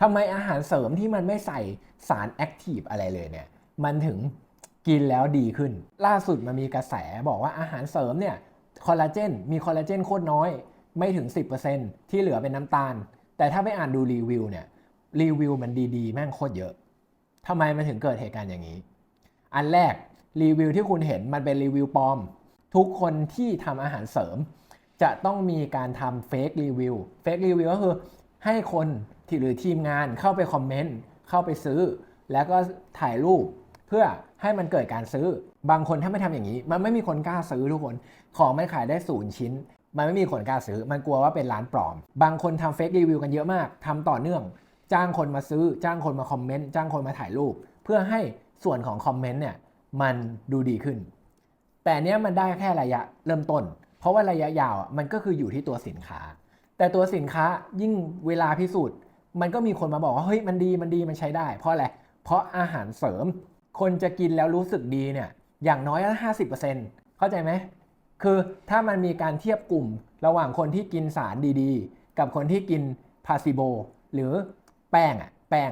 ทำไมอาหารเสริมที่มันไม่ใส่สารแอคทีฟอะไรเลยเนี่ย มันถึงกินแล้วดีขึ้น ล่าสุดมันมีกระแสบอกว่าอาหารเสริมเนี่ยคอลลาเจนมีคอลลาเจนโคตรน้อย ไม่ถึง 10%ที่เหลือเป็นน้ำตาล แต่ถ้าไปอ่านดูรีวิวเนี่ยรีวิวมันดีๆ แม่งโคตรเยอะทำไมมันถึงเกิดเหตุการณ์อย่างนี้ อันแรกรีวิวที่คุณเห็นมันเป็นรีวิวปลอม ทุกคนที่ทำอาหารเสริม จะต้องมีการทำเฟกรีวิวเฟกรีวิวก็คือให้คน ที่หรือทีมงานเข้าไปคอมเมนต์เข้าไปซื้อ แล้วก็ถ่ายรูปเพื่อให้มันเกิดการซื้อ บางคนถ้าไม่ทำอย่างนี้ มันไม่มีคนกล้าซื้อทุกคน ของมันขายได้ศูนย์ชิ้น มันไม่มีคนกล้าซื้อ มันกลัวว่าเป็นร้านปลอม บางคนทำเฟกรีวิวกันเยอะมากทำต่อเนื่อง จ้างคนมาซื้อ จ้างคนมาคอมเมนต์ จ้างคนมาถ่ายรูป เพื่อให้ส่วนของคอมเมนต์เนี่ยมันดูดีขึ้น แต่เนี้ยมันได้แค่ระยะเริ่มต้น เพราะว่าระยะยาวมันก็คืออยู่ที่ตัวสินค้า แต่ตัวสินค้ายิ่งเวลาพิสูจน์ มันก็มีคนมาบอกว่าเฮ้ยมันดีมันดีมันใช้ได้ เพราะอะไรเพราะอาหารเสริม คนจะกินแล้วรู้สึกดีเนี่ยอย่างน้อยห้าสิบเปอร์เซ็นต์เข้าใจไหมคือถ้ามันมีการเทียบกลุ่มระหว่างคนที่กินสารดีๆ กับคนที่กินพาซิโบหรือแป้งอะแป้ง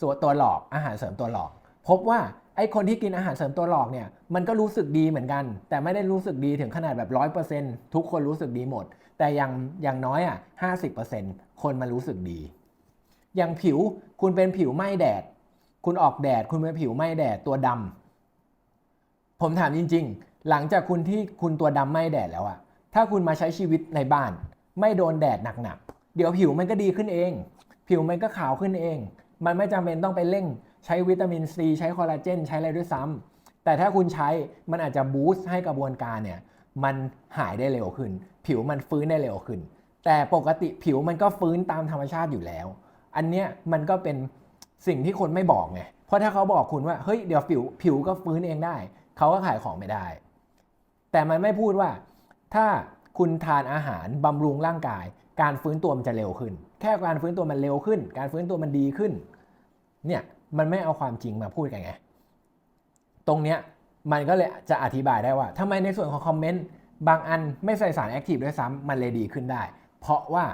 ส่วนตัวหลอกอาหารเสริมตัวหลอก พบว่าไอ้คนที่กินอาหารเสริมตัวหลอกเนี่ยมันก็รู้สึกดีเหมือนกัน แต่ไม่ได้รู้สึกดีถึงขนาดแบบร้อยเปอร์เซ็นต์ทุกคนรู้สึกดีหมด แต่อย่างอย่างน้อยอะห้าสิบเปอร์เซ็นต์คนมันรู้สึกดี อย่างผิวคุณเป็นผิวไหม้แดด คุณออกแดด คุณเป็นผิวไหม้แดดตัวดำผมถามจริง ๆ หลังจากคุณที่คุณตัวดำไหม้แดดแล้วอะถ้าคุณมาใช้ชีวิตในบ้าน ไม่โดนแดดหนักๆเดี๋ยวผิวมันก็ดีขึ้นเอง ผิวมันก็ขาวขึ้นเอง มันไม่จำเป็นต้องไปเร่ง ใช้วิตามินซีใช้คอลลาเจนใช้อะไรด้วยซ้ำแต่ถ้าคุณใช้มันอาจจะบูสต์ให้กระบวนการเนี่ยมันหายได้เร็วขึ้น ผิวมันฟื้นได้เร็วขึ้น แต่ปกติผิวมันก็ฟื้นตามธรรมชาติอยู่แล้ว อันเนี้ยมันก็เป็นสิ่งที่คนไม่บอกไง เพราะถ้าเขาบอกคุณว่าเฮ้ยเดี๋ยวผิวผิวก็ฟื้นเองได้ เขาก็ขายของไม่ได้ แต่มันไม่พูดว่า ถ้าคุณทานอาหารบำรุงร่างกาย การฟื้นตัวมันจะเร็วขึ้น แค่การฟื้นตัวมันเร็วขึ้น การฟื้นตัวมันดีขึ้น เนี่ยมันไม่เอาความจริงมาพูดกันไง ตรงเนี้ยมันก็เลยจะอธิบายได้ว่าทำไมในส่วนของคอมเมนต์บางอันไม่ใส่สารแอคทีฟด้วยซ้ำมันเลยดีขึ้นได้ เพราะว่า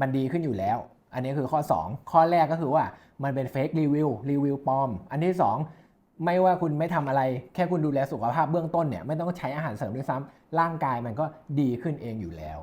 มันดีขึ้นอยู่แล้ว อันนี้คือข้อ 2 ข้อแรกก็คือว่ามันเป็นเฟกรีวิวรีวิวปลอม อันที่ 2 ไม่ว่าคุณไม่ทำอะไร แค่คุณดูแลสุขภาพเบื้องต้นเนี่ยไม่ต้องใช้อาหารเสริมด้วยซ้ำร่างกายมันก็ดีขึ้นเองอยู่แล้ว